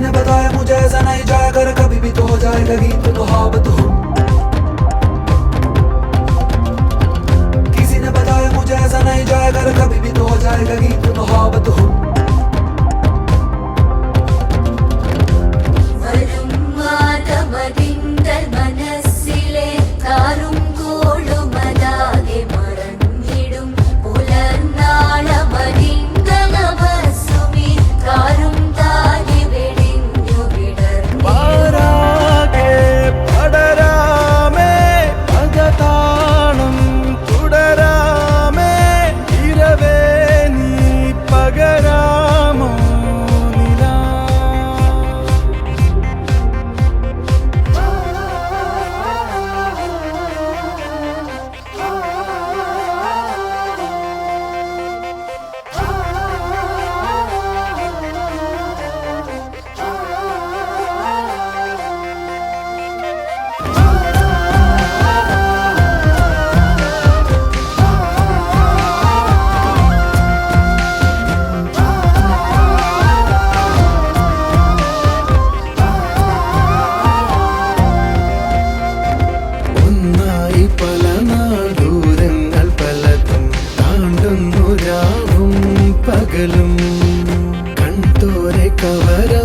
ने बताया मुझे ऐसा नहीं जाया कर, कभी भी तो हो जाएगा गीत हाबत हो किसी പല പലതും പകലും. കൺതോരെ കവരാ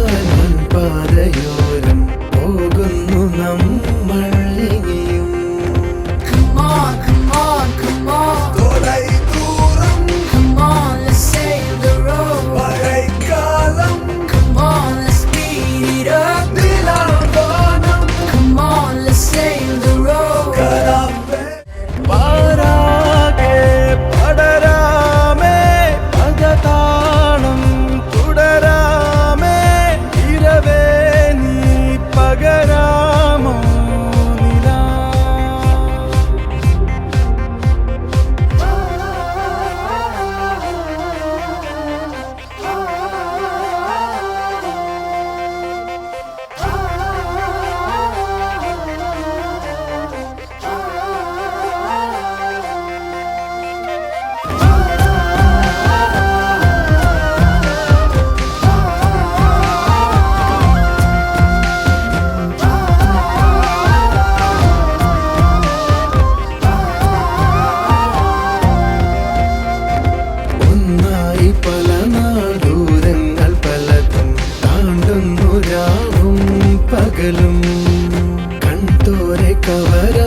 cover up